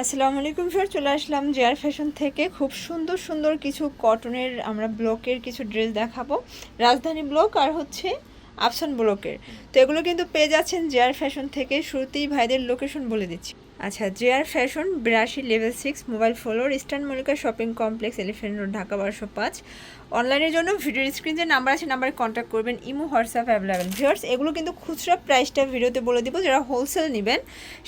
আসসালামু আলাইকুম স্যার চলে আসলাম জেয়ার ফ্যাশন থেকে। খুব সুন্দর সুন্দর কিছু কটনের আমরা ব্লকের কিছু ড্রেস দেখাবো। রাজধানী ব্লক আর হচ্ছে আফসান ব্লকের। তো এগুলো কিন্তু পেয়ে যাচ্ছেন জেয়ার ফ্যাশন থেকে। শুরুতেই ভাইদের লোকেশন বলে দিচ্ছি। আচ্ছা জেয়ার ফ্যাশন বিরাশি level six mobile floor eastern Mallika shopping complex elephant road Dhaka বারোশো পাঁচ। অনলাইনের জন্য ভিডিওর স্ক্রিন যে নাম্বার আছে নাম্বারে কন্ট্যাক্ট করবেন ইমো হোয়াটসঅ্যাপ অ্যাভেলেবেল ভিউয়ার্স এগুলো কিন্তু খুচরা প্রাইসটা ভিডিওতে বলে দিব যারা হোলসেল নেবেন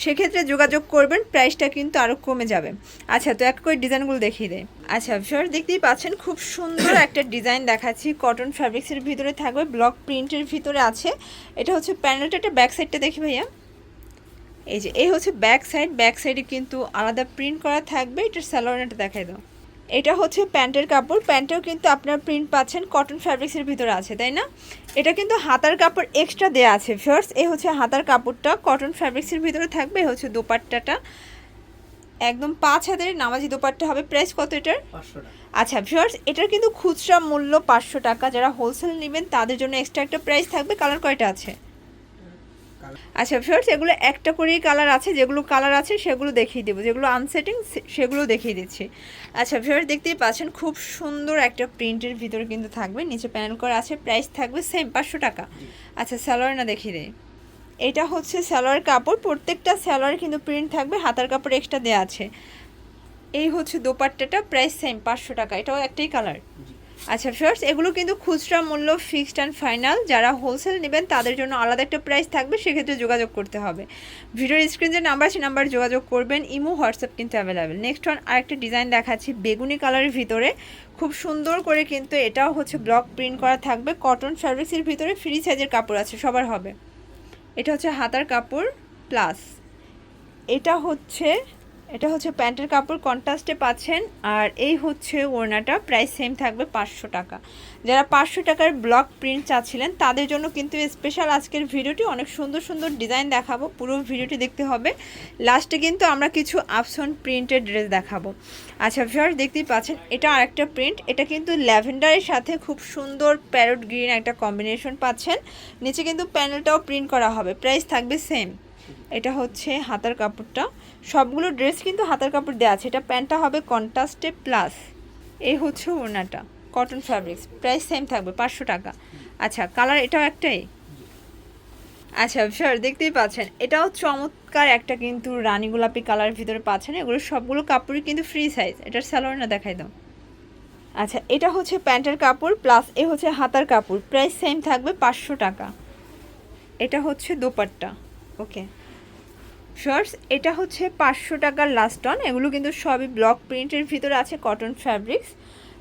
সেক্ষেত্রে যোগাযোগ করবেন প্রাইসটা কিন্তু আরও কমে যাবে। আচ্ছা তো এক করে ডিজাইনগুলো দেখিয়ে দেয় আচ্ছা ভিউয়ার্স দেখতেই পাচ্ছেন খুব সুন্দর একটা ডিজাইন দেখাচ্ছি। কটন ফ্যাব্রিক্সের ভিতরে থাকবে ব্লক প্রিন্টের ভিতরে আছে। এটা হচ্ছে প্যানেলটা একটা ব্যাক সাইডটা দেখি ভাইয়া। এই যে এই হচ্ছে ব্যাক সাইড ব্যাক সাইডে কিন্তু আলাদা প্রিন্ট করা থাকবে। এটার স্যালোয়ারটা দেখাই দাও। এটা হচ্ছে প্যান্টের কাপড়। প্যান্টেও কিন্তু আপনার প্রিন্ট পাচ্ছেন কটন ফ্যাব্রিক্সের ভিতরে আছে তাই না? এটা কিন্তু হাতার কাপড় এক্সট্রা দেওয়া আছে ফার্স্ট এই হচ্ছে হাতার কাপড়টা কটন ফ্যাব্রিক্সের ভিতরে থাকবে এই হচ্ছে দোপাট্টাটা। একদম পাঁচ হাতের নামাজি দোপাট্টা হবে। প্রাইস কত এটার? আচ্ছা ভিউয়ার্স এটার কিন্তু খুচরা মূল্য পাঁচশো টাকা। যারা হোলসেল নেবেন তাদের জন্য এক্সট্রা একটা প্রাইস থাকবে। কালার কয়টা আছে? আচ্ছা ভিউয়ার্স এগুলো একটা করেই কালার আছে যেগুলো কালার আছে সেগুলো দেখিয়ে দেবো। যেগুলো আনসেটিং সেগুলো দেখিয়ে দিচ্ছি। আচ্ছা ভিউয়ার্স দেখতেই পাচ্ছেন খুব সুন্দর একটা প্রিন্টের ভিতরে কিন্তু থাকবে নিচে প্যানেল করা আছে প্রাইস থাকবে সেম পাঁচশো টাকা। আচ্ছা স্যালোয়ার না দেখিয়ে দেয় এটা হচ্ছে স্যালোয়ার কাপড় প্রত্যেকটা স্যালোয়ার কিন্তু প্রিন্ট থাকবে হাতার কাপড় এক্সট্রা দেওয়া আছে। এই হচ্ছে দোপাট্টাটা প্রাইস সেম পাঁচশো টাকা এটাও একটাই কালার আচ্ছা ফার্স্ট এগুলো কিন্তু খুচরা মূল্য ফিক্সড অ্যান্ড ফাইনাল যারা হোলসেল নেবেন তাদের জন্য আলাদা একটা প্রাইস থাকবে, সেক্ষেত্রে যোগাযোগ করতে হবে। ভিডিওর স্ক্রিন যে নাম্বার আছে নাম্বার যোগাযোগ করবেন, ইমো, হোয়াটসঅ্যাপ কিন্তু অ্যাভেলেবেল নেক্সট ওয়ান আরেকটা ডিজাইন দেখাচ্ছি, বেগুনি কালারের ভিতরে। খুব সুন্দর করে কিন্তু এটাও হচ্ছে ব্লক প্রিন্ট করা থাকবে কটন ফ্যাব্রিক্সের ভিতরে ফ্রি সাইজের কাপড় আছে, সবার হবে। এটা হচ্ছে হাতার কাপড় প্লাস এটা হচ্ছে এটা হচ্ছে প্যান্টের কাপড়, কন্ট্রাস্টে পাচ্ছেন। আর এই হচ্ছে ওড়নাটা, প্রাইস সেম থাকবে পাঁচশো টাকা। যারা পাঁচশো টাকার ব্লক প্রিন্ট চাচ্ছিলেন, তাদের জন্য কিন্তু স্পেশাল আজকের ভিডিওটি অনেক সুন্দর সুন্দর ডিজাইন দেখাবো। পুরো ভিডিওটি দেখতে হবে। লাস্টে কিন্তু আমরা কিছু আপসন প্রিন্টের ড্রেস দেখাবো। আচ্ছা ভিউয়ার্স দেখতেই পাচ্ছেন, এটা আরেকটা প্রিন্ট এটা কিন্তু ল্যাভেন্ডারের সাথে খুব সুন্দর প্যারট গ্রিন একটা কম্বিনেশন পাচ্ছেন। নিচে কিন্তু প্যানেলটাও প্রিন্ট করা হবে। প্রাইস থাকবে সেম এটা হচ্ছে হাতার কাপড়টা। সবগুলো ড্রেস কিন্তু হাতার কাপড় দেওয়া আছে। এটা প্যান্টটা হবে কন্ট্রাস্টে প্লাস এই হচ্ছে ওড়নাটা। কটন ফ্যাব্রিক্স প্রাইস সেম থাকবে, পাঁচশো টাকা। আচ্ছা কালার এটাও একটাই? আচ্ছা স্যার দেখতেই পাচ্ছেন। এটাও চমৎকার একটা কিন্তু রানী গোলাপি কালার ভিতরে পাচ্ছেন। এগুলো সবগুলো কাপড়ই কিন্তু ফ্রি সাইজ এটার স্যালোয়ার না দেখাই দাও। আচ্ছা এটা হচ্ছে প্যান্টের কাপড় প্লাস এ হচ্ছে হাতার কাপড়। প্রাইস সেম থাকবে পাঁচশো টাকা। এটা হচ্ছে দোপাট্টা। ওকে শর্টস এটা হচ্ছে পাঁচশো টাকার লাস্ট অন এগুলো কিন্তু সবই ব্লক প্রিন্টের ভিতরে আছে কটন ফ্যাব্রিক্স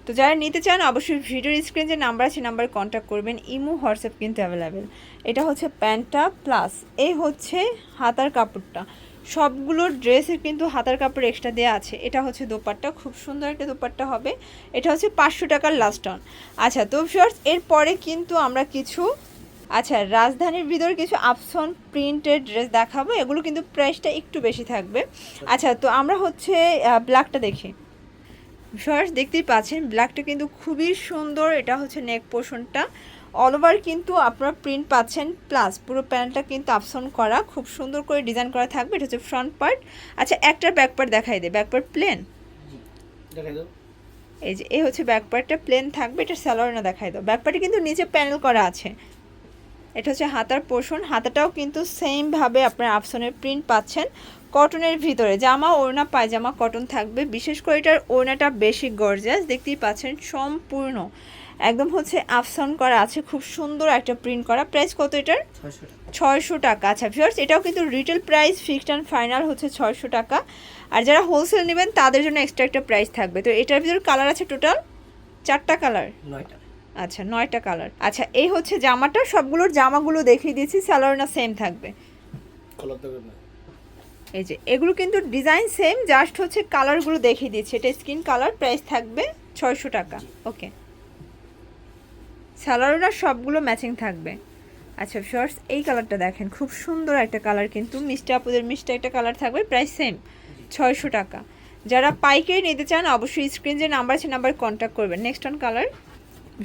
তো যারা নিতে চান, অবশ্যই ভিডিওর স্ক্রিন যে নাম্বার আছে নাম্বারে কন্ট্যাক্ট করবেন। ইমো, হোয়াটসঅ্যাপ কিন্তু অ্যাভেলেবেল এটা হচ্ছে প্যান্টটা প্লাস এই হচ্ছে হাতার কাপড়টা। সবগুলো ড্রেসের কিন্তু হাতার কাপড় এক্সট্রা দেওয়া আছে। এটা হচ্ছে দোপাট্টা। খুব সুন্দর একটা দোপাট্টা হবে। এটা হচ্ছে পাঁচশো টাকার লাস্ট অন আচ্ছা তো শর্টস এরপরে কিন্তু আমরা কিছু আচ্ছা রাজধানীর ভিতরে কিছু আপসন প্রিন্টেড ড্রেস দেখাবো এগুলো কিন্তু প্রাইসটা একটু বেশি থাকবে। আচ্ছা তো আমরা হচ্ছে ব্ল্যাকটা দেখি। ফার্স্ট দেখতেই পাচ্ছেন ব্ল্যাকটা কিন্তু খুবই সুন্দর এটা হচ্ছে নেক পোর্শনটা অল ওভার কিন্তু আপনারা প্রিন্ট পাচ্ছেন প্লাস পুরো প্যান্টটা কিন্তু আপসন করা খুব সুন্দর করে ডিজাইন করা থাকবে এটা হচ্ছে ফ্রন্ট পার্ট আচ্ছা একটার ব্যাক পার্ট দেখাই দে ব্যাক পার্ট প্লেন এই যে এই হচ্ছে ব্যাক পার্টটা প্লেন থাকবে এটা স্যালোয়ার না দেখাই দাও। ব্যাক পার্টে কিন্তু নিচে প্যানেল করা আছে। এটা হচ্ছে হাতার পোর্শন হাতাটাও কিন্তু সেমভাবে আপনার আফসনের প্রিন্ট পাচ্ছেন কটনের ভিতরে। জামা ওড়না পায়জামা কটন থাকবে। বিশেষ করে এটার ওড়নাটা বেশি গর্জাস দেখতেই পাচ্ছেন সম্পূর্ণ। একদম হচ্ছে আফসন করা আছে খুব সুন্দর একটা প্রিন্ট করা। প্রাইস কত এটার? ছয়শো টাকা। আচ্ছা ভিউয়ার্স এটাও কিন্তু retail price fixed and final হচ্ছে ছয়শো টাকা। আর যারা হোলসেল নেবেন তাদের জন্য এক্সট্রা একটা প্রাইস থাকবে। তো এটার ভিতরে কালার আছে টোটাল চারটা কালার নয়টা। আচ্ছা নয়টা কালার আচ্ছা এই হচ্ছে জামাটা সবগুলোর জামাগুলো দেখিয়ে দিয়েছি স্যালোয়ার না সেম থাকবে। এই যে এগুলো কিন্তু ডিজাইন সেম জাস্ট হচ্ছে কালারগুলো দেখিয়ে দিয়েছি। এটা স্কিন কালার প্রাইস থাকবে ছয়শো টাকা। ওকে স্যালোয়ারটা সবগুলো ম্যাচিং থাকবে। আচ্ছা শর্টস এই কালারটা দেখেন খুব সুন্দর একটা কালার কিন্তু। মিষ্টি আপুদের মিষ্টি একটা কালার থাকবে প্রাইস সেম ছয়শো টাকা। যারা পাইকারি নিতে চান অবশ্যই স্ক্রিন যে নাম্বার আছে নাম্বার কন্ট্যাক্ট করবেন। Next on colour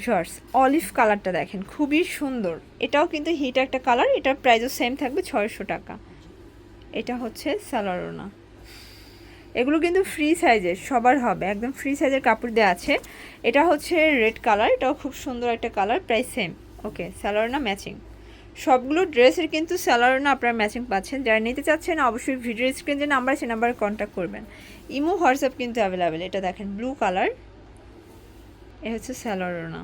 shorts olive কালারটা দেখেন, খুবই সুন্দর। এটাও কিন্তু হিট একটা কালার এটার প্রাইসও সেম থাকবে ছয়শো টাকা। এটা হচ্ছে স্যালোয়ারোনা এগুলো কিন্তু ফ্রি সাইজের সবার হবে, একদম ফ্রি সাইজের কাপড় দেওয়া আছে। এটা হচ্ছে রেড কালার এটাও খুব সুন্দর একটা কালার প্রায় সেম ওকে স্যালোর না ম্যাচিং সবগুলো ড্রেসের কিন্তু স্যালারোনা আপনারা ম্যাচিং পাচ্ছেন। যারা নিতে চাচ্ছেন, অবশ্যই ভিডিও স্ক্রিন যে নাম্বার আছে নাম্বারে কন্ট্যাক্ট করবেন। ইমো হোয়াটসঅ্যাপ কিন্তু অ্যাভেলেবেল এটা দেখেন ব্লু কালার এ হচ্ছে স্যালোরোনা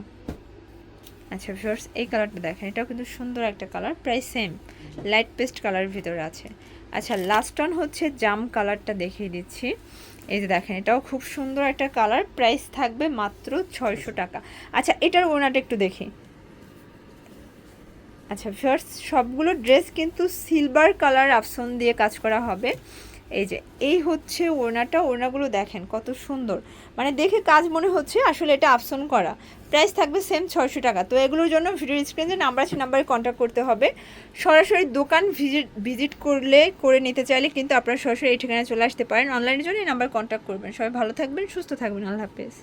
আচ্ছা ভিউয়ার্স এই কালারটা দেখেন, এটাও কিন্তু সুন্দর একটা কালার প্রায় সেম লাইট পেস্ট কালারের ভিতরে আছে। আচ্ছা লাস্ট অন হচ্ছে জাম কালারটা দেখিয়ে দিচ্ছি। এই যে দেখেন, এটাও খুব সুন্দর একটা কালার প্রাইস থাকবে মাত্র ছয়শো টাকা। আচ্ছা এটার ওনাটা একটু দেখি। আচ্ছা ফার্স্ট সবগুলো ড্রেস কিন্তু সিলভার কালার আফসন দিয়ে কাজ করা হবে। এই যে, এই হচ্ছে ওড়নাটা, ওড়নাগুলো দেখেন কত সুন্দর। মানে দেখে কাজ মনে হচ্ছে আসলে এটা আপসন করা। প্রাইস থাকবে সেম ছশো টাকা। তো এগুলোর জন্য ভিডিও স্ক্রিনে নাম্বার আছে নাম্বারে কন্ট্যাক্ট করতে হবে। সরাসরি দোকান ভিজিট ভিজিট করলে, করে নিতে চাইলে কিন্তু আপনারা সরাসরি এই ঠিকানায় চলে আসতে পারেন। অনলাইনের জন্য এই নাম্বার কন্ট্যাক্ট করবেন। সবাই ভালো থাকবেন, সুস্থ থাকবেন। আল্লাহ হাফেজ।